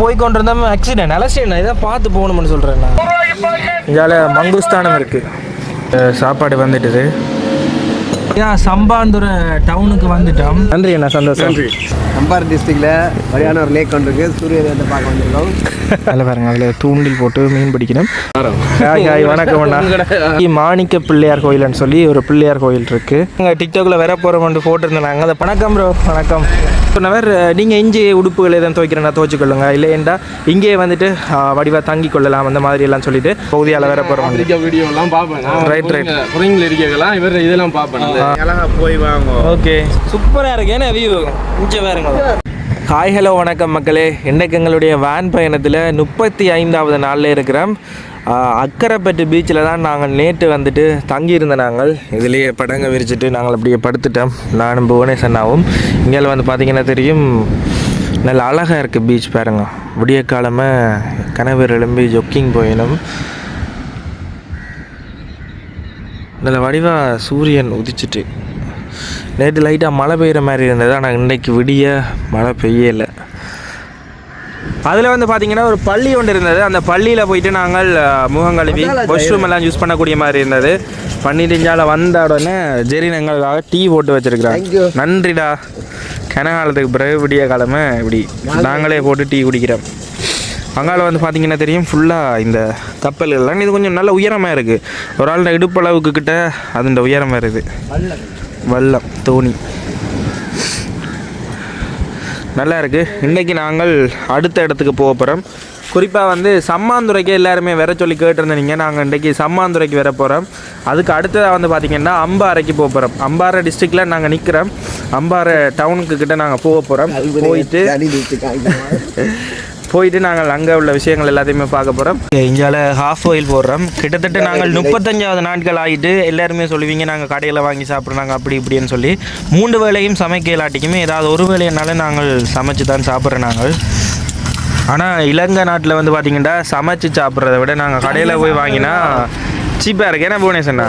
போய் கொண்டிருந்தோம் ஆக்சிடென்ட் அலசிடென்ட் இதான் பார்த்து போகணும்னு சொல்கிறேன் நான் இதால் மங்குஸ்தானம் இருக்குது சாப்பாடு வந்துட்டுது. ஏன் சம்பாந்துறை டவுனுக்கு வந்துட்டோம். நன்றி அண்ணா சந்தோஷம். நன்றி. அம்பாறை டிஸ்ட்ரிக்ட்ல வழியான ஒரு லேக் ஒன்று இருக்கு. சூரிய உதயத்தை பார்க்க வந்திருக்கோம். அதில் பாருங்க அதில் தூண்டில் போட்டு மீன் பிடிக்கணும். ஹாய் ஹாய் வணக்கம் அண்ணா. மாணிக்க பிள்ளையார் கோயில்னு சொல்லி ஒரு பிள்ளையார் கோயில் இருக்கு. அங்கே டிக்டாக்ல வர போகிறோம் ஃபோட்டோ இருந்தாங்க அதை வணக்கம் ப்ரோ வணக்கம். சொன்னவர் நீங்கள் இஞ்சி உடுப்புகள் எதுவும் துவைக்கிறேன்னா துவைச்சிக்கொள்ளுங்க. இல்லையெண்டா இங்கேயே வந்துட்டு வடிவாக தங்கி கொள்ளலாம் அந்த மாதிரி எல்லாம் சொல்லிட்டு பகுதியால் வர போகிறோம் ஆப்பிரிக்கா வீடியோ எல்லாம் பார்ப்பேன். Right, right. குறைங்கள இருக்கலாம் இவர் இதெல்லாம் பார்ப்பேன். போய் வாங்க. ஓகே. சூப்பராக இருக்கு. ஏன்னா வியூ இங்கே வேறுங்க ஹாய் ஹலோ வணக்கம் மக்களே. இன்றைக்கு எங்களுடைய வேன் பயணத்தில் முப்பத்தி ஐந்தாவது நாளில் இருக்கிறோம். அக்கரைப்பட்டு பீச்சில் தான் நாங்கள் நேற்று வந்துட்டு தங்கியிருந்த நாங்கள். இதுலேயே படங்க விரிச்சிட்டு நாங்கள் அப்படியே படுத்துட்டோம். நானும் புவனேசன்னாவும். இங்கே வந்து பார்த்திங்கன்னா தெரியும் நல்ல அழகாக இருக்குது பீச் பாருங்க. விடிய காலமாக கனவர் எழும்பி ஜொக்கிங் போயிடும் நல்ல வடிவாக சூரியன் உதிச்சிட்டு. நேற்று லைட்டாக மழை பெய்கிற மாதிரி இருந்தது ஆனால் இன்றைக்கு விடிய மழை பெய்யலை. அதில் வந்து பார்த்தீங்கன்னா ஒரு பள்ளி ஒன்று இருந்தது. அந்த பள்ளியில் போயிட்டு நாங்கள் முகம் கழுவி வாஷ்ரூம் எல்லாம் யூஸ் பண்ணக்கூடிய மாதிரி இருந்தது. பண்ணிட்டு வந்த உடனே ஜெரின் எங்களுக்காக டீ போட்டு வச்சிருக்கிறாங்க. நன்றிடா. கனகாலத்துக்கு பிறகு விடிய காலமே இப்படி நாங்களே போட்டு டீ குடிக்கிறோம். அங்கால வந்து பார்த்தீங்கன்னா தெரியும் ஃபுல்லாக இந்த கப்பல்கள்லாம். இது கொஞ்சம் நல்ல உயரமாக இருக்குது ஒரு ஆள் இடுப்பளவுக்கு கிட்ட அதுண்ட உயரமாக இருக்குது வல்லம் தோணி. நல்லா இருக்குது இன்றைக்கி நாங்கள் அடுத்த இடத்துக்கு போக போகிறோம் குறிப்பாக வந்து சம்மாந்துறைக்கு எல்லாருமே வர சொல்லி கேட்டிருந்தீங்க. நாங்கள் இன்றைக்கி சம்மாந்துறைக்கு வர போகிறோம் அதுக்கு அடுத்ததாக வந்து பார்த்திங்கன்னா அம்பாறைக்கு போக போகிறோம் அம்பாறை டிஸ்ட்ரிக்டில் நாங்கள் நிற்கிறோம் அம்பாறை டவுனுக்கு கிட்ட நாங்கள் போக போகிறோம் போயிட்டு போயிட்டு நாங்கள் அங்கே உள்ள விஷயங்கள் எல்லாத்தையுமே பார்க்க போகிறோம் இந்தியாவில் ஹாஃப் ஆயில் போடுறோம். கிட்டத்தட்ட நாங்கள் முப்பத்தஞ்சாவது நாட்கள் ஆகிட்டு எல்லாருமே சொல்லுவீங்க நாங்கள் கடையில் வாங்கி சாப்பிட்றாங்க அப்படி இப்படின்னு சொல்லி. மூன்று வேளையும் சமைக்க இல்லாட்டிக்குமே ஏதாவது ஒரு வேலையினால நாங்கள் சமைச்சு தான் சாப்பிட்றோம் நாங்கள். ஆனால் இலங்கை நாட்டில் வந்து பார்த்தீங்கன்னா சமைச்சு சாப்பிட்றத விட நாங்கள் கடையில் போய் வாங்கினா சீப்பாக இருக்கு. என்ன புவனேஸ்வரா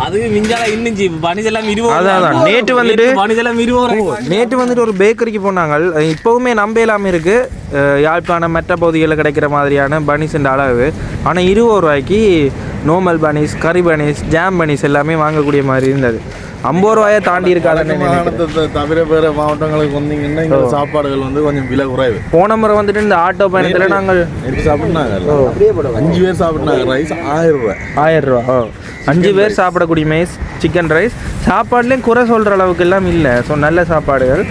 அது மிஞ்சால இன்னும் பனிசெல்லாம் அதான். நேற்று வந்துட்டு- பனிசெல்லாம் நேற்று வந்துட்டு ஒரு பேக்கரிக்கு போனாங்க. இப்போவுமே நம்ப இல்லாமல் இருக்குது யாழ்ப்பாணம் மற்ற பகுதிகளில் கிடைக்கிற மாதிரியான பனிஸ்ன்ற அளவு. ஆனால் இருபது ரூபாய்க்கு நோமல் பனிஸ் கறி பனிஸ் ஜாம் பனிஸ் எல்லாமே வாங்கக்கூடிய மாதிரி இருந்தது. ஐம்பது ரூபாயை தாண்டி இருக்காதுன்னு தவிர வேற மாவட்டங்களுக்கு வந்தீங்கன்னா இங்க சாப்பாடுகள் வந்து கொஞ்சம் விலை குறைவு. போன முறை வந்துட்டு இந்த ஆட்டோ பயணத்தில் நாங்கள் சாப்பிட்டாங்க அஞ்சு பேர் சாப்பிட்டாங்க ரைஸ் ஆயிரம் ரூபாய். ஆயிரம் ரூபா ஓ. அஞ்சு பேர் சாப்பிடக்கூடிய மைஸ் சிக்கன் ரைஸ் சாப்பாடுலேயும் குறை சொல்கிற அளவுக்கு எல்லாம் இல்லை. ஸோ நல்ல சாப்பாடுகள்.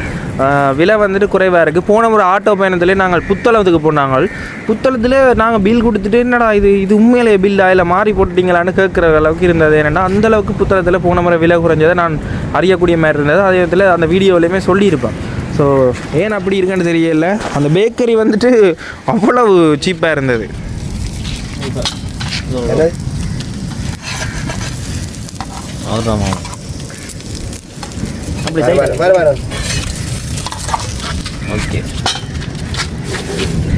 விலை வந்துட்டு குறைவாக இருக்குது போன ஒரு ஆட்டோ பயணத்திலே நாங்கள் புத்தளத்துக்கு போனாங்க புத்தளத்தில் நாங்கள் பில் கொடுத்துட்டு என்னடா இது? இது உண்மையிலே பில்லா இல்லை மாறி போட்டுட்டீங்களான்னு கேட்குற அளவுக்கு இருந்தது. என்னென்னா அந்த அளவுக்கு புத்தளத்தில் போன முறை விலை குறைஞ்சதை நான் அறியக்கூடிய மாதிரி இருந்தது. அதே விதத்தில் அந்த வீடியோலையுமே சொல்லியிருப்பேன். ஸோ ஏன் அப்படி இருக்குன்னு தெரியல. அந்த பேக்கரி வந்துட்டு அவ்வளவு சீப்பாக இருந்தது. அப்படி செய்யலாம். ஓகே இப்போ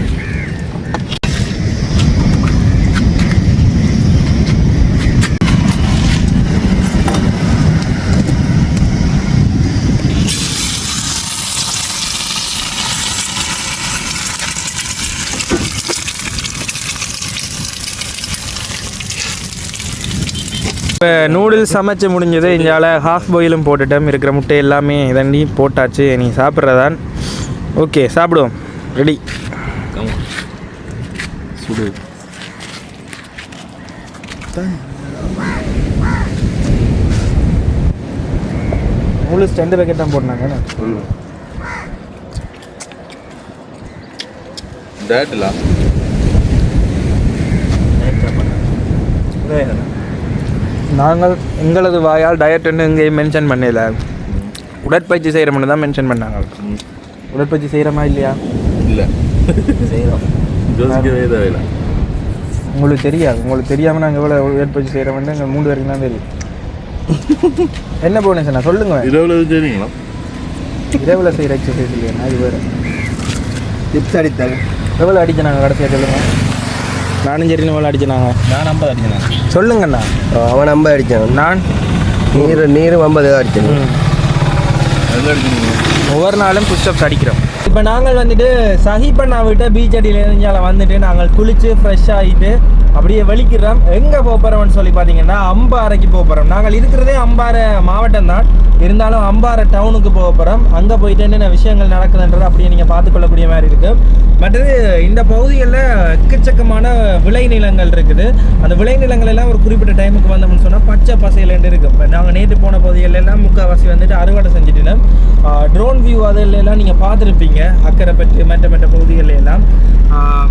சமைச்சு முடிஞ்சது இங்கால ஹாஃப் பாயிலும் போட்டுட்டோம் இருக்கிற முட்டை எல்லாமே இதண்டி போட்டாச்சு. நீ சாப்பிட்றதான். ஓகே சாப்பிடுவோம். ரெடி சுடு. நூடுல்ஸ் ரெண்டு பேக்கெட் தான் போட்டாங்க. டேட்டிலா நாங்கள் எங்களது வாயால் டயட்னு எங்கேயும் மென்ஷன் பண்ணல உடற்பயிற்சி செய்கிறோம்னு தான் மென்ஷன் பண்ணாங்க. உடற்பயிற்சி செய்கிறோமா இல்லையா? இல்லை. தேவையில்லை. உங்களுக்கு தெரியாது. உங்களுக்கு தெரியாமல் நாங்கள் எவ்வளோ உடற்பயிற்சி செய்கிறோம்னு எங்கள் மூணு வரைக்கும் தான் தெரியும். என்ன போனேன் நான் சொல்லுங்க. இரவுல சரிங்களா இரவில் செய்கிற எக்ஸசைஸ் இல்லையா? இது வேறு. டிப்ஸ் அடித்தாங்க எவ்வளோ அடிச்சினாங்க கடைசியாக சொல்லுங்கள் நானும் சரி எவ்வளோ அடிச்சினாங்க நான் ஐம்பது அடிச்சேன் சொல்லுங்கண்ணா. அவன் நம்ப அடித்தான் நான்? நீர் நீரும் ஐம்பது அடித்தான் ஒவ்வொரு நாளும் புஷ்அப்ஸ் அடிக்கிறோம். இப்போ நாங்கள் வந்துட்டு சஹிப்பண்ணா விட்டு பீச் அடியில் இருந்து வந்துட்டு நாங்கள் குளிச்சு ஃப்ரெஷ் ஆகிட்டு அப்படியே வலிக்கிறோம் எங்கே போகிறோம்னு சொல்லி பார்த்தீங்கன்னா அம்பாறைக்கு போகிறோம் நாங்கள் இருக்கிறதே அம்பாறை மாவட்டம் தான். இருந்தாலும் அம்பாறை டவுனுக்கு போக போகிறோம் அங்கே போயிட்டு என்னென்ன விஷயங்கள் நடக்குதுன்றது அப்படியே நீங்கள் பார்த்துக்கொள்ளக்கூடிய மாதிரி இருக்குது மற்றது இந்த பகுதிகளில் எக்கச்சக்கமான விளைநிலங்கள் இருக்குது. அந்த விளைநிலங்கள் எல்லாம் ஒரு குறிப்பிட்ட டைமுக்கு வந்தோம்னு சொன்னால் பச்சை பசையிலேருந்து இருக்கும் இப்போ நாங்கள் நேற்று போன பகுதிகள் எல்லாம் முக்கால்வாசி வந்துட்டு அறுவடை செஞ்சுட்டு ட்ரோன் வியூ அதில் எல்லாம் நீங்கள் பார்த்துருப்பீங்க. அக்கரைப்பட்டு மற்ற மற்ற பகுதிகளில் எல்லாம்.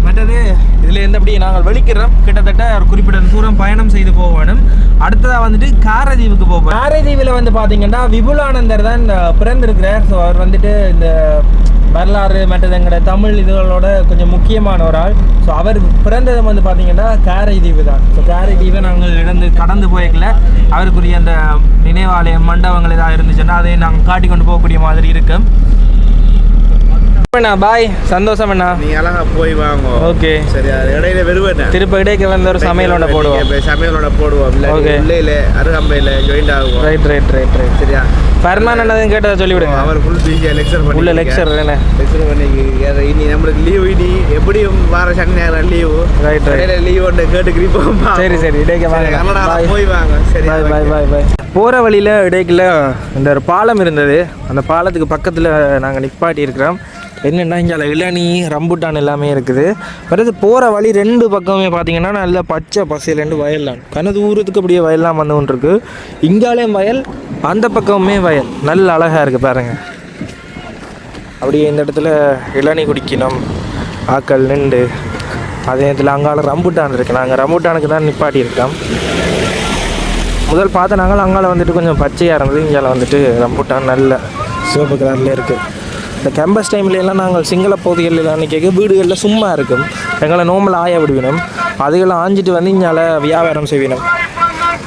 மற்றது இதில் இருந்து அப்படியே நாங்கள் வெளிக்கிறோம் கிட்டத்தட்ட ஒரு குறிப்பிட்ட தூரம் பயணம் செய்து போக வேணும். அடுத்ததாக வந்துட்டு காரதீவுக்கு போவோம் காரதீவில் வந்து பார்த்தீங்கன்னா விபுலானந்தர் தான் பிறந்திருக்கிறார். ஸோ அவர் வந்துட்டு இந்த வரலாறு மற்றது எங்களோட தமிழ் இதுகளோட கொஞ்சம் முக்கியமான ஒரு ஆள். ஸோ அவர் பிறந்தது வந்து பார்த்தீங்கன்னா காரைதீவு தான். ஸோ காரைதீவை நாங்கள் இழந்து கடந்து போய்க்கல. அவருக்குரிய அந்த நினைவாலயம் மண்டபங்கள் ஏதாவது இருந்துச்சுன்னா அதை நாங்கள் காட்டி கொண்டு போகக்கூடிய மாதிரி இருக்கும். அண்ணா பாய் சந்தோஷம் அண்ணா. நீ அழகா போய் வாங்க. ஓகே சரி அது இடையில வெறுவேன் திருப்ப இடைக்கு வந்து ஒரு சமையலோட போடுவோம். சமையலோட போடுவோம். இல்லை உள்ளையில அருகம்பையில ஜாயிண்ட் ஆகுவோம். ரைட் ரைட் ரைட் ரைட் சரியா? ஃபர்மான் அண்ணதும் கேட்டதை சொல்லிவிடுங்க அவர் ஃபுல் பிஸியாக லெக்சர் பண்ணி உள்ள லெக்சர் என்ன லெக்சர் பண்ணி இனி நம்மளுக்கு லீவ் இனி எப்படியும் வார சனி நேரம் லீவு Right, right. இடையில லீவ் ஒன்று கேட்டு கிரிப்போம் சரி சரி. இடைக்க வாங்க. போய் வாங்க. சரி பாய் பாய் பாய் பாய் போகிற வழியில் இடைக்கில் இந்த ஒரு பாலம் இருந்தது. அந்த பாலத்துக்கு பக்கத்தில் நாங்கள் நிப்பாட்டி இருக்கிறோம். என்னென்னா இங்கே இளநி ரம்புட்டான் எல்லாமே இருக்குது. அடுத்து போகிற வழி ரெண்டு பக்கமே பார்த்தீங்கன்னா நல்ல பச்சை பசையிலேருந்து வயல்லாம் கன தூரத்துக்கு அப்படியே வயல்லாம் வந்து கொண்டு இருக்கு இங்காலேயும் வயல் அந்த பக்கமுமே வயல். நல்ல அழகாக இருக்குது பாருங்கள் அப்படியே இந்த இடத்துல இளநி குடிக்கணும். ஆக்கள் நின்று. அதே இடத்துல அங்கால ரம்புட்டான் இருக்கு. நாங்கள் ரம்புட்டானுக்கு தான் நிப்பாட்டி இருக்கோம். முதல் பார்த்த நாங்கள் அங்கால வந்துட்டு கொஞ்சம் பச்சையாக இருந்தது. இங்கால வந்துட்டு ரம்புட்டான் நல்ல சிவப்பு கலரில் இருக்குது இந்த கேம்பஸ் டைம்ல எல்லாம் நாங்கள் சிங்கள பகுதிகளில் அன்றைக்கி வீடுகளில் சும்மா இருக்கும். எங்களை நோம்பல் ஆய விடுவினோம். அதுகளை ஆஞ்சிட்டு வந்து இங்கே வியாபாரம் செய்வினோம்.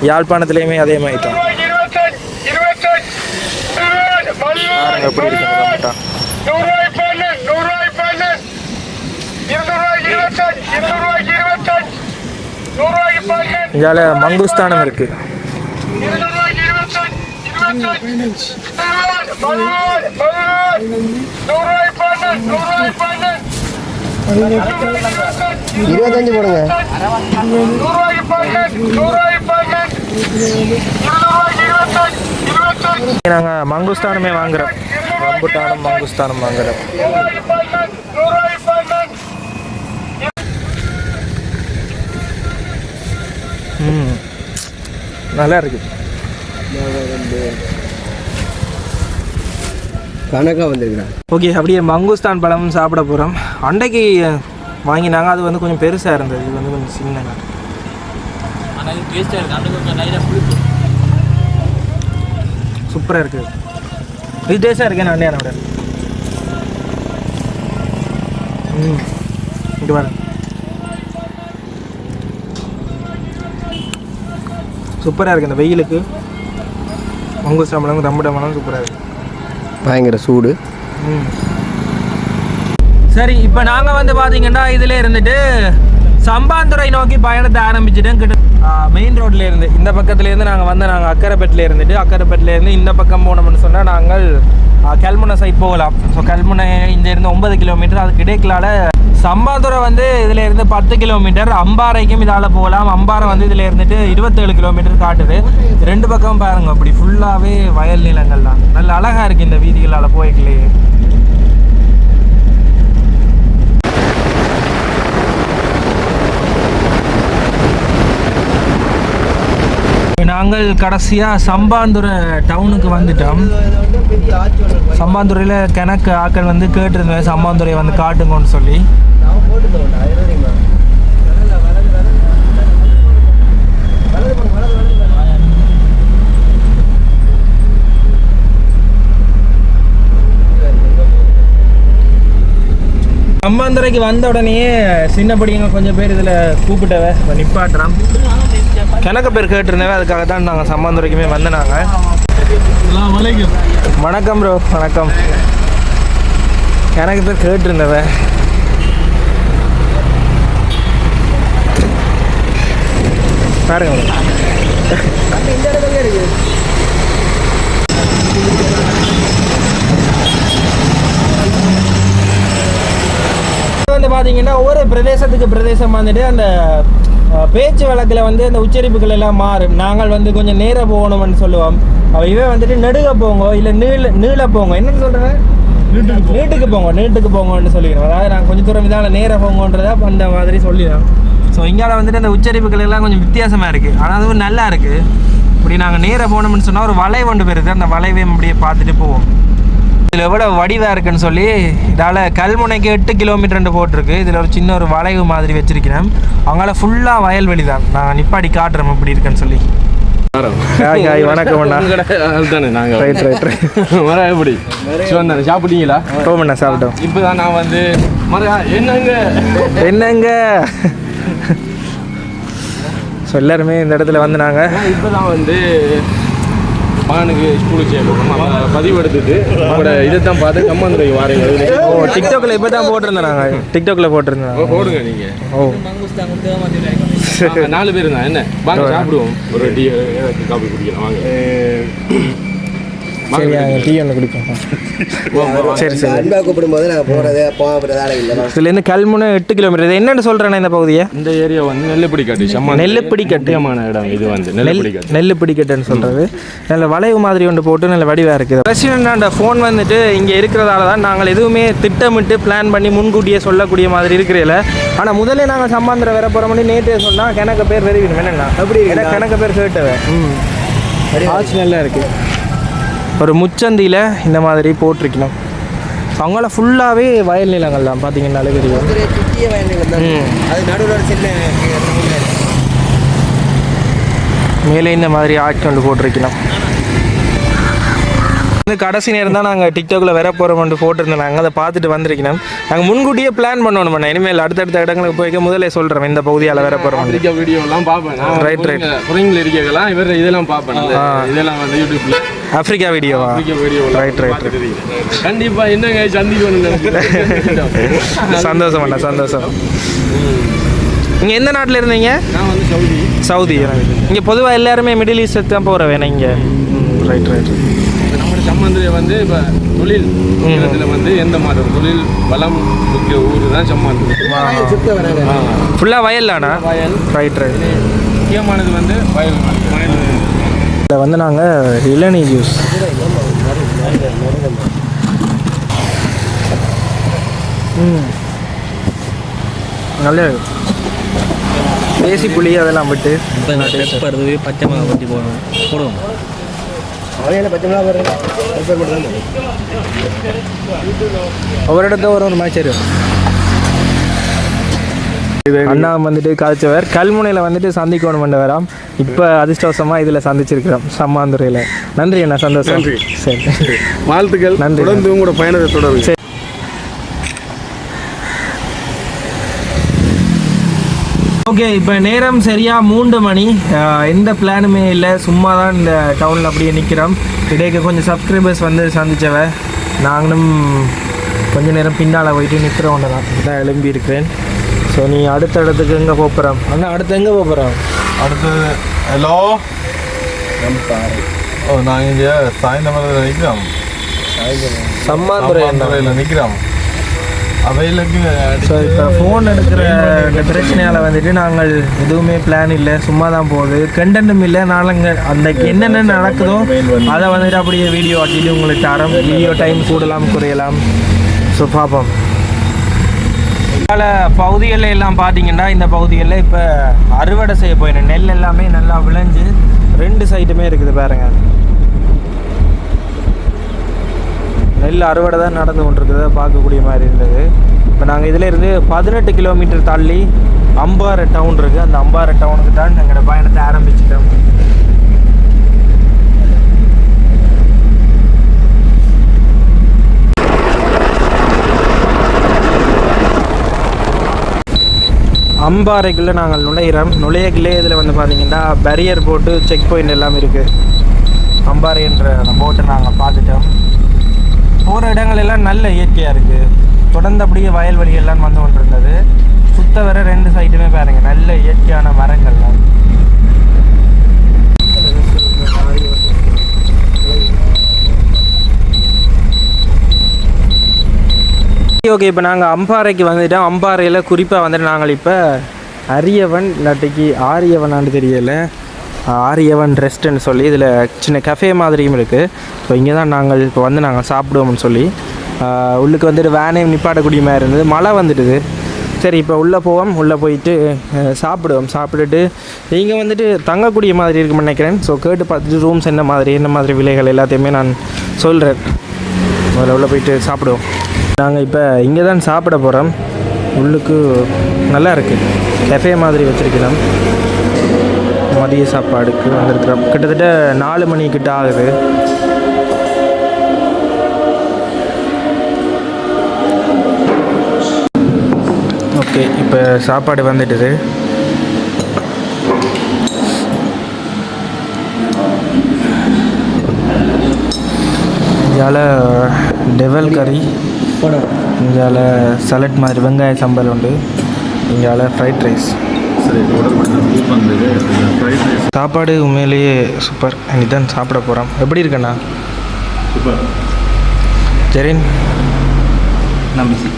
யாழ்ப்பாணத்துலேயுமே அதே மாதிரி தான் எப்படி இருக்கு இந்த ரம்புட்டான் இங்கே மங்குஸ்தானம் இருக்குது இருபத்தஞ்சு போடுங்க. நாங்கள் மங்குஸ்தானமே வாங்குறோம். ரம்புட்டானும் மங்குஸ்தானம் வாங்குறோம். ம். நல்லா இருக்கு. கணக்கா வந்திருக்கிறேன் ஓகே அப்படியே மங்குஸ்தான் பழமும் சாப்பிட போகிறோம் அன்றைக்கு வாங்கினாங்க அது வந்து கொஞ்சம் பெருசாக இருந்தது இது வந்து கொஞ்சம் சின்னங்க ஆனால் இது டேஸ்ட்டாக இருக்குது அந்த கொஞ்சம் லைட்டாக புளிப்பு. சூப்பராக இருக்குது இது டேஸ்டாக இருக்கேன் நான் என்னோட. ம் இங்கே சூப்பராக இருக்குது இந்த வெயிலுக்கு. மங்குஸ்தான் பழம் ரம்புட பழம் சூப்பராக இருக்குது பயங்கர சூடு ம். சரி இப்போ நாங்கள் வந்து பார்த்தீங்கன்னா இதில் இருந்துட்டு சம்பாந்துறை நோக்கி பயணத்தை ஆரம்பிச்சிட்டோம் கிட்ட மெயின் ரோட்ல இருந்து இந்த பக்கத்துலேருந்து நாங்கள் வந்து நாங்கள் அக்கரைப்பேட்டில் இருந்துட்டு அக்கரைப்பேட்டிலேருந்து இந்த பக்கம் போனோம்னு சொன்னால் நாங்கள் கல்முனை சைட் போகலாம் ஸோ கல்முனை இங்கேருந்து ஒன்பது கிலோமீட்டர் அதுக்கு இடைக்கலால சம்பாந்துறை வந்து இதில் இருந்து பத்து கிலோமீட்டர் அம்பாறைக்கும் இதால் போகலாம். அம்பாறை வந்து இதில் இருந்துட்டு இருபத்தேழு கிலோமீட்டர் காட்டுது. ரெண்டு பக்கம் பாருங்க அப்படி ஃபுல்லாகவே வயல் நிலங்கள் தான் நல்ல அழகாக இருக்குது இந்த வீதிகளால் போய்க்கலே. நாங்கள் கடைசியாக சம்பாந்துறை டவுனுக்கு வந்துட்டோம். சம்பாந்துறையில் கிணக்கு ஆக்கள் வந்து கேட்டிருந்தேன் சம்பாந்துறை வந்து காட்டுங்கன்னு சொல்லி. சம்பாந்துறைக்கு வந்த உடனே சின்ன படிங்க கொஞ்சம் பேர் இதில் கூப்பிட்டவ இப்போ நிப்பாட்டுறான். கணக்கு பேர் கேட்டிருந்தவ அதுக்காக தான் நாங்கள் சம்பாந்துறைக்குமே வந்து நாங்கள் வணக்கம் ப்ரோ வணக்கம். எனக்கு பேர் கேட்டிருந்தவ. பாருங்க. bro. பார்த்தீங்கன்னா ஒவ்வொரு பிரதேசத்துக்கு பிரதேசம் வந்துட்டு அந்த பேச்சு வழக்கில் வந்து அந்த உச்சரிப்புகள் எல்லாம் மாறும். நாங்கள் வந்து கொஞ்சம் நேராக போகணும்னு சொல்லுவோம். அவ இவன் வந்துட்டு நெடுக போங்க இல்லை நீள நீள போங்க. என்னன்னு சொல்கிறேன் நீட்டுக்கு போங்க. நீட்டுக்கு போங்கன்னு சொல்லிக்கிறோம். அதாவது நான் கொஞ்சம் தூரம் இதால் நேராக போங்கன்றதா அந்த மாதிரி சொல்லிடுறோம். ஸோ இங்கால வந்துட்டு அந்த உச்சரிப்புகள் எல்லாம் கொஞ்சம் வித்தியாசமாக இருக்குது ஆனால் அதுவும் நல்லா இருக்குது இப்படி நாங்கள் நேராக போனோம்னு சொன்னால் ஒரு வளைவு ஒன்று பெறுது. அந்த வளைவையும் அப்படியே பார்த்துட்டு போவோம். இதில் எவ்வளோ வடிவாக இருக்குன்னு சொல்லி இதால் கல்முனைக்கு எட்டு கிலோமீட்டர்னு போட்டிருக்கு. இதில் ஒரு சின்ன ஒரு வளைவு மாதிரி வச்சிருக்கிறேன். அவங்களால ஃபுல்லாக வயல்வெளி தான். நான் நிப்பாடி காட்டுறேன் இப்படி இருக்குன்னு சொல்லி. ஹாய் ஹாய் வணக்கம் அண்ணா. அதுதானே நாங்க. ரைட் ரைட் மர எப்படி? சிவன் தானே? சாப்பிட்டீங்களா? போமண்ணா சாப்பிட்டோம். இப்போதான் நான் வந்து மர என்னங்க? என்னங்க? ஸோ எல்லாருமே இந்த இடத்துல வந்து நாங்கள் நான் இப்போதான் வந்து மகனுக்கு ஸ்கூலுக்கு சேர்க்கணும். பதிவு எடுத்துட்டு உங்களோட இதை தான் பார்த்து கம்மந்துரை வாரீங்க ஓ டிக்டாக்ல இப்போ தான் போட்டிருந்தோம் நாங்கள் டிக்டாக்ல போட்டிருந்தோம் போடுங்க நீங்க. ஓ. நாலு பேர் தான் என்ன? வாங்க சாப்பிடுவோம். ஒரு டீ காபி குடிக்கலாம். வாங்க. சரி டீ ஒன்று குடிப்போம். சரி சரி. அன்பா கூப்பிடும்போது நாங்கள் போகிறது போகிறது ஆளை இல்லை. இதுலேருந்து கல்முனை எட்டு கிலோமீட்டர் இது என்னன்னு சொல்கிறேண்ணே இந்த பகுதியை? இந்த ஏரியா வந்து நெல்லுப்பிடிக்காட்டு செம்ம நெல்லுப்பிடிக்காட்டு. முக்கியமான இடம் இது வந்து நெல் நெல்லுப்பிடிக்காட்டு. நெல் பிடிக்கட்டுன்னு சொல்கிறது நல்ல வளைவு மாதிரி ஒன்று போட்டு நல்ல வடிவாக இருக்குது. பிரசிடென்டாண்ட ஃபோன் வந்துட்டு இங்கே இருக்கிறதால தான் நாங்கள் எதுவுமே திட்டமிட்டு பிளான் பண்ணி முன்கூட்டியே சொல்லக்கூடிய மாதிரி இருக்கிறதில்ல ஆனால் முதல்ல நாங்கள் சம்பாந்திர வர போகிற மணி நேற்றே சொன்னால் கணக்கு பேர் வெறிவிடும். என்னண்ணா அப்படி கணக்கு பேர் கேட்டவன் ஆச்சு நல்லா இருக்குது ஒரு முச்சந்தியில் இந்த மாதிரி போட்டிருக்கணும். அவங்கள ஃபுல்லாகவே வயல் நிலங்கள் தான் பார்த்தீங்கன்னாலே தெரியும் மேலே இந்த மாதிரி ஆட்சி கொண்டு போட்டிருக்கலாம் வந்து கடைசி நேரம் தான் நாங்கள் டிக்டாக்ல வர போகிறோம்னு போட்டிருந்தோம். நாங்கள் அதை பார்த்துட்டு வந்திருக்கணும். நாங்கள் முன்கூட்டியே பிளான் பண்ணணும் பண்ண இனிமேல் அடுத்தடுத்த இடங்களுக்கு போய்க்க முதல்ல சொல்கிறோம் இந்த பகுதியால் வர போகிறோம் வீடியோலாம் பார்ப்பேன். நான் Right, right. குறைங்கள இருக்கலாம் இவர் இதெல்லாம் பார்ப்பேன். இதெல்லாம் வந்து யூடியூப்ல ஆப்பிரிக்கா வீடியோவா Right, right, கண்டிப்பா என்னங்க சந்திக்கணும் சந்தோஷம் அண்ணா சந்தோஷம். நீங்கள் எந்த நாட்டில் இருந்தீங்க? நான் வந்து சவுதி. சவுதி. இங்கே பொதுவாக எல்லாருமே மிடில் ஈஸ்ட் தான் போகிற வேணும் இங்கே. ரைட் ரைட் இப்ப நம்ம சம்மந்திரி வந்து இப்போ தொழில் இடத்துல வந்து எந்த மாதம் தொழில் வளம் முக்கிய ஊர் தான் வராங்க ஃபுல்லாக வயல்லாண்ணா வயல் ரைட் ரைட் முக்கியமானது வந்து வயல் வயல். இதில் வந்து நாங்கள் இளநீ ஜூஸ் ம். நல்ல தேசி புளி அதெல்லாம் விட்டு. பெப்பர் பச்சை மிளகா பற்றி போடணும் போடுவோம். தான் ஒவ்வொரு இடத்த ஒரு ஒரு மேட்ச் அண்ணா வந்துட்டு காய்ச்சவர் கல்முனையில் வந்துட்டு சந்திக்கணும் பண்ண வராம் இப்போ அதிர்ஷ்டவசமாக இதில் சந்திச்சிருக்கிறோம். சம்மாந்துறையில். நன்றி அண்ணா சந்தோஷம். சரி. வாழ்த்துக்கள். நன்றி. தொடர்ந்து உங்களோட பயணத்தை தொடருங்க. சரி. ஓகே இப்போ நேரம் சரியாக மூன்று மணி. எந்த பிளானுமே இல்லை. சும்மா தான் இந்த டவுனில் அப்படியே நிற்கிறோம் இடைக்கு கொஞ்சம் சப்ஸ்கிரைபர்ஸ் வந்து சந்திச்சவ. நாங்களும் கொஞ்ச நேரம் பின்னால் போயிட்டு நிற்கிறோம் தான் தான் எழும்பி இருக்கிறேன் ஸோ நீ அடுத்த இடத்துக்கு எங்கே போகிறோம் அண்ணா அடுத்து எங்கே போகிறோம் அடுத்து ஹலோ ஓ நாங்கள் இங்கே சாயந்தரம் நிற்கிறோம் சம்மாந்துறை அண்ணா துறையில் நிற்கிறோம் அவைகளுக்கு ஸோ இப்போ ஃபோன் எடுக்கிற பிரச்சனையால் வந்துட்டு நாங்கள் எதுவுமே பிளான் இல்லை சும்மா தான் போகுது கண்டென்ட்டும் இல்லை நாங்கள் அன்றைக்கு என்னென்ன நடக்குதோ அதை வந்துட்டு அப்படியே வீடியோ ஆட்டிட்டு உங்களுக்கு தரோம். வீடியோ டைம் கூடலாம் குறையலாம். ஸோ பார்ப்போம். பல பகுதிகளில் எல்லாம் பார்த்தீங்கன்னா இந்த பகுதிகளில் இப்போ அறுவடை செய்ய போயிடும் நெல் எல்லாமே நல்லா விளைஞ்சு ரெண்டு சைட்டுமே இருக்குது பாருங்க. நெல் அறுவடை தான் நடந்து கொண்டிருக்கிறத பார்க்கக்கூடிய மாதிரி இருந்தது. இப்போ நாங்கள் இதில் இருந்து பதினெட்டு கிலோமீட்டர் தள்ளி அம்பாறை டவுன் இருக்குது அந்த அம்பாறை டவுனுக்கு தான் எங்களோட பயணத்தை ஆரம்பிச்சிட்டோம். அம்பாறைக்குள்ளே நாங்கள் நுழையிறோம். நுழையக்குள்ளே இதில் வந்து பார்த்தீங்கன்னா பேரியர் போட்டு செக் பாயிண்ட் எல்லாம் இருக்குது அம்பாறை என்ற அந்த போட்டை நாங்கள் பார்த்துட்டோம். போகிற இடங்கள் எல்லாம் நல்ல இயற்கையாக இருக்குது தொடர்ந்து அப்படியே வயல்வெளி வந்து கொண்டிருந்தது. சுத்த வர ரெண்டு சைடுமே பாருங்கள் நல்ல இயற்கையான மரங்கள்லாம். ஓகே இப்போ நாங்கள் அம்பாறைக்கு வந்துட்டோம். அம்பாறையில் குறிப்பாக வந்துட்டு நாங்கள் இப்போ அரியவன் இல்லாட்டிக்கு ஆரியவனான்னு தெரியல. ஆரியவன் ரெஸ்ட்டுன்னு சொல்லி இதில் சின்ன கஃபே மாதிரியும் இருக்குது ஸோ இங்கே தான் நாங்கள் இப்போ வந்து நாங்கள் சாப்பிடுவோம்னு சொல்லி உள்ளுக்கு வந்துட்டு வேனையும் நிப்பாட்டக்கூடிய மாதிரி இருந்தது. மழை வந்துடுது சரி இப்போ உள்ளே போவோம். உள்ளே போயிட்டு சாப்பிடுவோம். சாப்பிட்டுட்டு இங்கே வந்துட்டு தங்கக்கூடிய மாதிரி இருக்கும்னு நினைக்கிறேன். ஸோ கேட்டு பார்த்துட்டு ரூம்ஸ் என்ன மாதிரி என்ன மாதிரி விலைகள் எல்லாத்தையுமே நான் சொல்கிறேன் முதல்ல உள்ளே போயிட்டு சாப்பிடுவோம். நாங்கள் இப்போ இங்கே தான் சாப்பிட போகிறோம் உள்ளுக்கு நல்லா இருக்குது கெஃபே மாதிரி வச்சுருக்கிறோம். மதிய சாப்பாடுக்கு வந்திருக்கிறோம். கிட்டத்தட்ட நாலு மணிக்கிட்ட ஆகுது. ஓகே இப்போ சாப்பாடு வந்துட்டுது. இதால டெவல் கறி இங்கால சலட் மாதிரி வெங்காய சம்பல் உண்டு. இங்கால ஃப்ரைட் ரைஸ் சாப்பாடு உண்மையிலேயே சூப்பர் தான் சாப்பிட போகிறோம் எப்படி இருக்கண்ணா? சூப்பர் ஜெரின்? நம்பிச்சு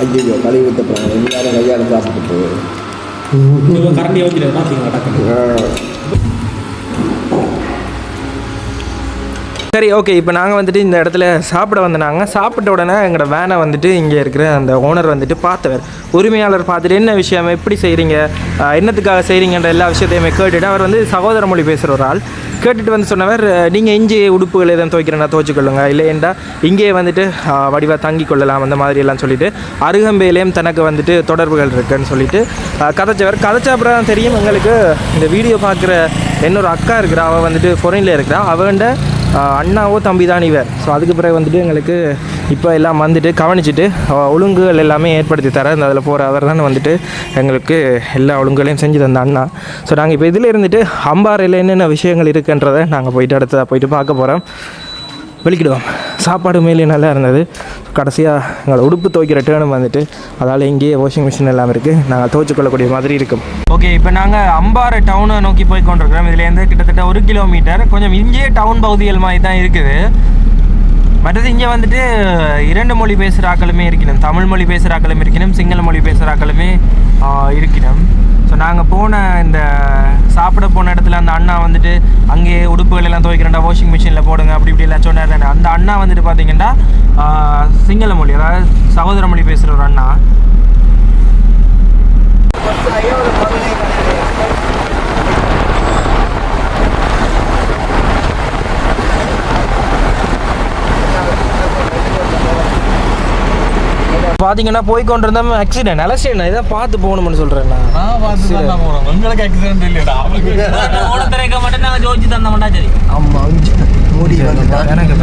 ஐயோ கழுவி விட்ட போகிறாங்க எல்லாரும் கையால் சாப்பிட்டு Kalau karena dia tidak mati nggak ada சரி ஓகே இப்போ நாங்கள் வந்துட்டு இந்த இடத்துல சாப்பிட வந்தனாங்க சாப்பிட்ட உடனே எங்களோட வேனை வந்துட்டு இங்கே இருக்கிற அந்த ஓனர் வந்துட்டு பார்த்தவர். உரிமையாளர் பார்த்துட்டு என்ன விஷயம்? எப்படி செய்கிறீங்க என்னத்துக்காக செய்கிறீங்கன்ற எல்லா விஷயத்தையுமே கேட்டுட்டு அவர் வந்து சகோதர மொழி பேசுகிற ஒரு ஆள். கேட்டுட்டு வந்து சொன்னவர் நீங்கள் இஞ்சி உடுப்புகள் எதுவும் துவைக்கிறேன்னா துவைச்சிக்கொள்ளுங்க. இல்லைண்டா இங்கே வந்துட்டு வடிவாக தங்கி கொள்ளலாம் அந்த மாதிரி எல்லாம் சொல்லிட்டு அருகம்பையிலையும் தனக்கு வந்துட்டு தொடர்புகள் இருக்குன்னு சொல்லிட்டு கதைச்சவர். கதைச்ச அப்புறம் தான் தெரியும் எங்களுக்கு இந்த வீடியோ பார்க்குற இன்னொரு அக்கா இருக்கிறா. அவள் வந்துட்டு ஃபொரினில் இருக்கிறா. அவன்ட அண்ணாவோ தம்பி தான் இவர் ஸோ அதுக்கு பிறகு வந்துட்டு எங்களுக்கு இப்போ எல்லாம் வந்துட்டு கவனிச்சுட்டு ஒழுங்குகள் எல்லாமே ஏற்படுத்தி தர இந்த அதில் போகிற அவர் தான் வந்துட்டு எங்களுக்கு எல்லா ஒழுங்குகளையும் செஞ்சு தந்த அண்ணா. ஸோ நாங்கள் இப்போ இதில் இருந்துட்டு அம்பாறையில் என்னென்ன விஷயங்கள் இருக்குன்றதை நாங்கள் போயிட்டு அடுத்ததாக போயிட்டு பார்க்க போகிறோம் வெளிக்கிடுவோம். சாப்பாடு மேலே நல்லா இருந்தது. கடைசியாக எங்களை உடுப்பு துவைக்கிற டேர்னும் வந்துட்டு அதால் இங்கேயே வாஷிங் மிஷின் எல்லாம் இருக்குது நாங்கள் துவைச்சு கொள்ளக்கூடிய மாதிரி இருக்கும். ஓகே இப்போ நாங்கள் அம்பாறை டவுனை நோக்கி போய் கொண்டிருக்கிறோம். இதுலேருந்து கிட்டத்தட்ட ஒரு கிலோமீட்டர் கொஞ்சம் இங்கேயே டவுன் பகுதிகள் மாதிரி தான் இருக்குது. மற்றது இங்கே வந்துட்டு இரண்டு மொழி பேசுகிற ஆக்களுமே இருக்கணும் தமிழ் மொழி பேசுகிற ஆக்களும் இருக்கணும் சிங்கள மொழி பேசுகிற ஆக்களுமே இருக்கணும் ஸோ நாங்கள் போன இந்த சாப்பிட போன இடத்துல அந்த அண்ணா வந்துட்டு அங்கேயே உடுப்புகள் எல்லாம் துவைக்கிறேன்டா வாஷிங் மிஷினில் போடுங்க அப்படி இப்படி எல்லாம் சொன்னார். அந்த அண்ணா வந்துட்டு பார்த்தீங்கன்னா சிங்கள மொழி அதாவது சகோதர மொழி பேசுகிற ஒரு அண்ணா. பார்த்தீங்கன்னா போய் கொண்டிருந்தோம் ஆக்சிடென்ட் அலசிடென்ட் இதை பார்த்து போகணும்னு சொல்கிறேன் நான் பார்த்து தான் போகிறோம் உங்களுக்கு ஆக்சிடென்ட் இல்லைடா மட்டும் நாங்கள் ஜோதிச்சு மாட்டா சரி மூடி எனக்கு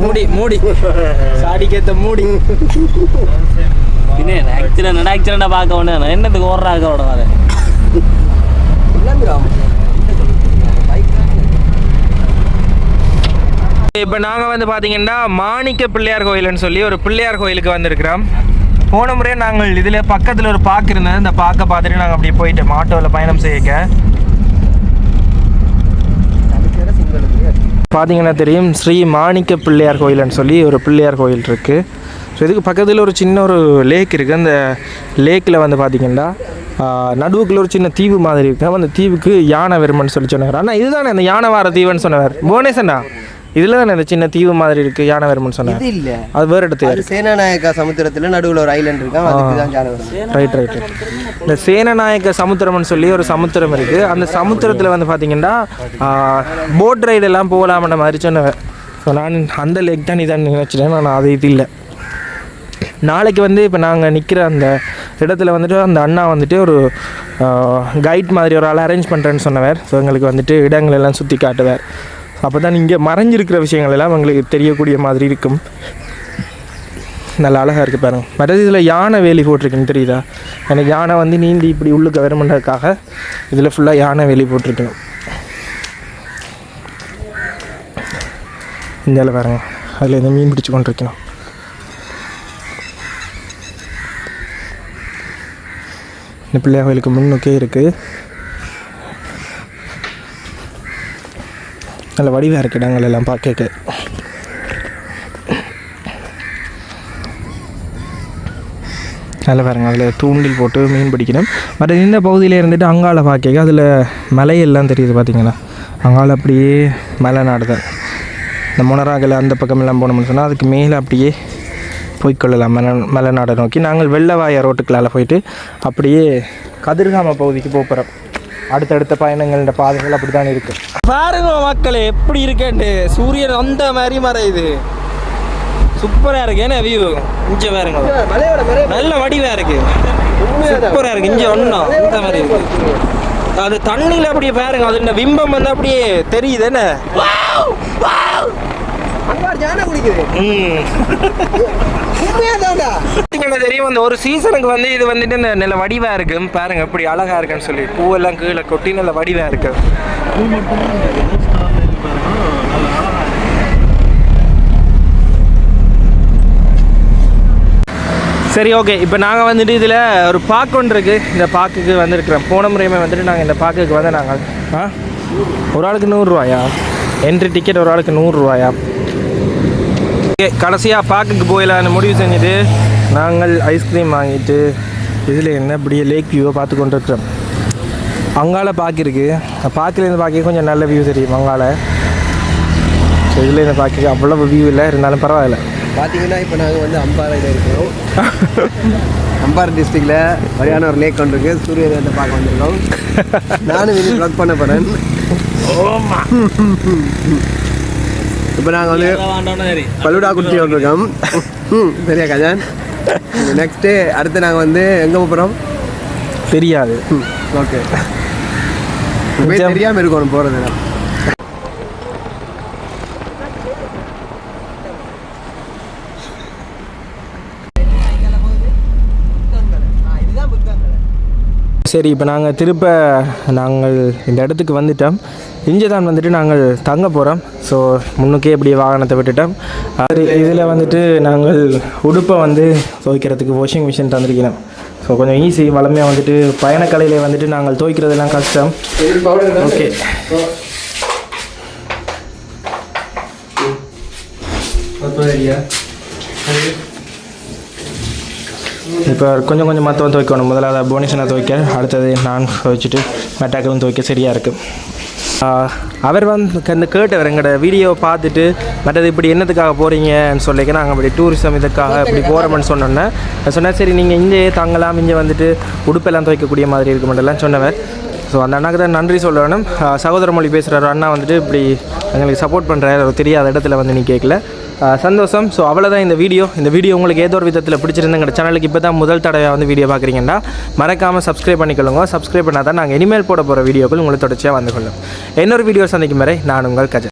மூடி மூடி. சாடிக்கேத்த மூடி. பின்ன ஆக்சிடென்ட் ஆக்சிடென்ட்டை பார்க்க வேண்டிய என்னத்துக்கு ஓடுறாங்க ஓட அதை இப்போ நாங்கள் வந்து பார்த்தீங்கன்னா மாணிக்க பிள்ளையார் கோயில்னு சொல்லி ஒரு பிள்ளையார் கோயிலுக்கு வந்திருக்கிறோம். போன முறை நாங்கள் இதில் பக்கத்தில் ஒரு பாக்கு இருந்தது. இந்த பாக்கை பார்த்துட்டு நாங்கள் அப்படியே போயிட்டு ஆட்டோவில் பயணம் செய்யக்க. பார்த்தீங்கன்னா தெரியும் ஸ்ரீ மாணிக்க பிள்ளையார் கோயில்னு சொல்லி ஒரு பிள்ளையார் கோயில் இருக்குது ஸோ இதுக்கு பக்கத்தில் ஒரு சின்ன ஒரு லேக் இருக்குது அந்த லேக்கில் வந்து பார்த்தீங்கன்னா நடுவுக்குள்ள ஒரு சின்ன தீவு மாதிரி இருக்குது அந்த தீவுக்கு யானை வருமன்னு சொல்லி சொன்னார் ஆனால் இதுதானே அந்த யானை வார தீவுன்னு சொன்னவர் புவனேசண்ணா இதில் தானே இந்த சின்ன தீவு மாதிரி இருக்குது யானை இல்ல. அது வேறு இடத்துல அது சேனாநாயக்கா சமுத்திரத்துல நடுவுல ஒரு ஐலண்ட் இருக்கான் அதுக்கு தான் ஜான வரும். ரைட் ரைட் இந்த சேனநாயக்க சமுத்திரம்னு சொல்லி ஒரு சமுத்திரம் இருக்குது அந்த சமுத்திரத்தில் வந்து பார்த்தீங்கன்னா போட் ரைடு எல்லாம் போகலாம்ன்ற மாதிரி சொன்னவர் ஸோ நான் அந்த லேக் தான் இதான் நினச்சிட்டேன் நான் அது இது இல்லை. நாளைக்கு வந்து இப்போ நாங்கள் நிற்கிற அந்த இடத்துல வந்துட்டு அந்த அண்ணா வந்துட்டு ஒரு கைட் மாதிரி ஒரு ஆள் அரேஞ்ச் பண்ணுறேன்னு சொன்னவர். ஸோ எங்களுக்கு வந்துட்டு இடங்கள் எல்லாம் சுற்றி காட்டுவார். அப்போ தான் இங்கே மறைஞ்சிருக்கிற விஷயங்கள் எல்லாம் அவங்களுக்கு தெரியக்கூடிய மாதிரி இருக்கும். நல்லா அழகாக இருக்குது பாருங்க. மற்றது இதில் யானை வேலி போட்டிருக்குன்னு தெரியுதா? எனக்கு யானை வந்து நீந்தி இப்படி உள்ளுக்கு வருமன்றதுக்காக இதில் ஃபுல்லாக யானை வேலி போட்டிருக்கேன் இந்தியாவில் பாருங்க. அதில் இந்த மீன் பிடிச்சு கொண்டிருக்கணும். இந்த பிள்ளையார் கோயிலுக்கு முன்னுக்கே இருக்குது நல்ல வடிவாக இருக்கு இடங்கள் எல்லாம் பார்க்க அதில் பாருங்க அதில் தூண்டில் போட்டு மீன் பிடிக்கணும். பட் இந்த பகுதியில் இருந்துட்டு அங்கால பார்க்க அதில் மலையெல்லாம் தெரியுது பார்த்தீங்களா அங்கால அப்படியே மலை நாடுதான். இந்த முனராகல அந்த பக்கமெல்லாம் போனோம்னு சொன்னால் அதுக்கு மேலே அப்படியே போய்க்கொள்ளலாம் மலை மலைநாடை நோக்கி. நாங்கள் வெள்ளவாய ரோட்டுக்களால் போயிட்டு அப்படியே கதிர்காம பகுதிக்கு போகிறோம் அடுத்தடுத்த பயணங்கள்ன்ற பாதைகள் அப்படி தான் இருக்குது பாருங்க மக்களே எப்படி இருக்கேன்ட்டு. சூரியன் அந்த மாதிரி மறையுது. சூப்பராக இருக்கு. என்ன வியூ இங்கே பாருங்க. நல்ல வடிவாக இருக்கு. சூப்பராக இருக்கு. இங்கே ஒன்றும் இந்த மாதிரி இருக்கு. அது தண்ணியில் அப்படியே பாருங்க. அது இந்த பிம்பம் வந்து அப்படியே தெரியுது. என்ன? ம். பார்த்தீங்கன்னா தெரியும் அந்த ஒரு சீசனுக்கு வந்து இது வந்துட்டு இந்த நல்ல வடிவாக இருக்கு. பாருங்க எப்படி அழகா இருக்குன்னு சொல்லி. பூவெல்லாம் கீழே கொட்டி நல்ல வடிவாக இருக்கு. சரி ஓகே இப்போ நாங்கள் வந்துட்டு இதில் ஒரு பார்க் ஒன்று இருக்குது இந்த பார்க்குக்கு வந்துருக்குறோம். போன முறையுமே வந்துட்டு நாங்கள் இந்த பார்க்குக்கு வந்து நாங்கள் ஆ? ஒரு ஆளுக்கு நூறுரூவாயா என்ட்ரி டிக்கெட் ஒரு ஆளுக்கு நூறுரூவாயா ஓகே கடைசியாக பார்க்குக்கு போயிடலான்னு முடிவு செஞ்சுட்டு நாங்கள் ஐஸ்கிரீம் வாங்கிட்டு இதில் என்ன இப்படியே லேக் வியூவை பார்த்து கொண்டு இருக்கிறோம் அங்கால பார்க் இருக்குது பார்க்கிலேருந்து பார்க்க கொஞ்சம் நல்ல வியூ தெரியும் அங்கால. ஸோ இதில் இருந்து பார்க்க அவ்வளோ வியூ இல்லை. இருந்தாலும் பரவாயில்ல. பார்த்தீங்கன்னா இப்போ நாங்கள் வந்து அம்பாறையில் இருக்கிறோம். அம்பாறை டிஸ்ட்ரிக்டில் வழியான ஒரு லேக் ஒன்று இருக்குது சூரிய உதயத்தை பார்க்க வந்திருக்கோம். நானும் வெளியே ஒர்க் பண்ண போகிறேன் இப்போ நாங்கள் வந்து பலுடா குச்சி வந்திருக்கோம். ம், சரியா கஜான் நெக்ஸ்ட்டு அடுத்து நாங்கள் வந்து எங்கே போகிறோம் தெரியாது. ஓகே தெரியாமல் இருக்கணும் போகிறது சரி இப்போ நாங்கள் திருப்ப நாங்கள் இந்த இடத்துக்கு வந்துட்டோம். இங்கே தான் வந்துட்டு நாங்கள் தங்க போகிறோம் ஸோ முன்னுக்கே இப்படி வாகனத்தை விட்டுட்டோம். அது இதில் வந்துட்டு நாங்கள் உடுப்பை வந்து துவைக்கிறதுக்கு வாஷிங் மிஷின் தந்திருக்கிறோம். ஸோ கொஞ்சம் ஈஸி வளமையாக வந்துட்டு பயணக்கலையில் வந்துட்டு நாங்கள் துவைக்கிறதெல்லாம் கஷ்டம். ஓகே இப்போ கொஞ்சம் கொஞ்சம் மற்றவன் துவைக்கணும். முதலாவது புவனேஸ்வரனை துவைக்க அடுத்தது நான் துவைச்சிட்டு மெட்டாக்களும் துவைக்க சரியாக இருக்குது அவர் வந்து இந்த கேட்டவர் எங்களோட வீடியோ பார்த்துட்டு மற்றது இப்படி என்னத்துக்காக போகிறீங்கன்னு சொல்லிக்க நாங்கள் இப்படி டூரிசம் இதுக்காக இப்படி போகிறோம்னு சொன்னோன்னே நான் சொன்னேன் சரி நீங்கள் இங்கே தங்கலாம் இங்கே வந்துட்டு உடுப்பெல்லாம் துவைக்கக்கூடிய மாதிரி இருக்க மாட்டெல்லாம் சொன்னவர். ஸோ அந்த அண்ணாக்கு தான் நன்றி சொல்லணும். சகோதர மொழி பேசுகிற அண்ணா வந்துட்டு இப்படி எங்களுக்கு சப்போர்ட் பண்ணுறாரு தெரியாத இடத்துல வந்து நீ கேட்கல. சந்தோஷம். ஸோ அவ்வளோதான் இந்த வீடியோ. இந்த வீடியோ உங்களுக்கு ஏதோ ஒரு விதத்தில் பிடிச்சிருந்தா சேனலுக்கு இப்போ தான் முதல் தடவை வந்து வீடியோ பார்க்குறீங்கன்னா மறக்காமல் சப்ஸ்கிரைப் பண்ணிக்கொள்ளுங்க. சப்ஸ்கிரைப் பண்ணால் தான் நாங்கள் இனிமேல் போட போகிற வீடியோக்கள் உங்களுக்கு தொடர்ச்சியாக வந்து கொள்ளும். இன்னொரு வீடியோ சந்திக்கும் வரை நான் உங்கள் கஜன்.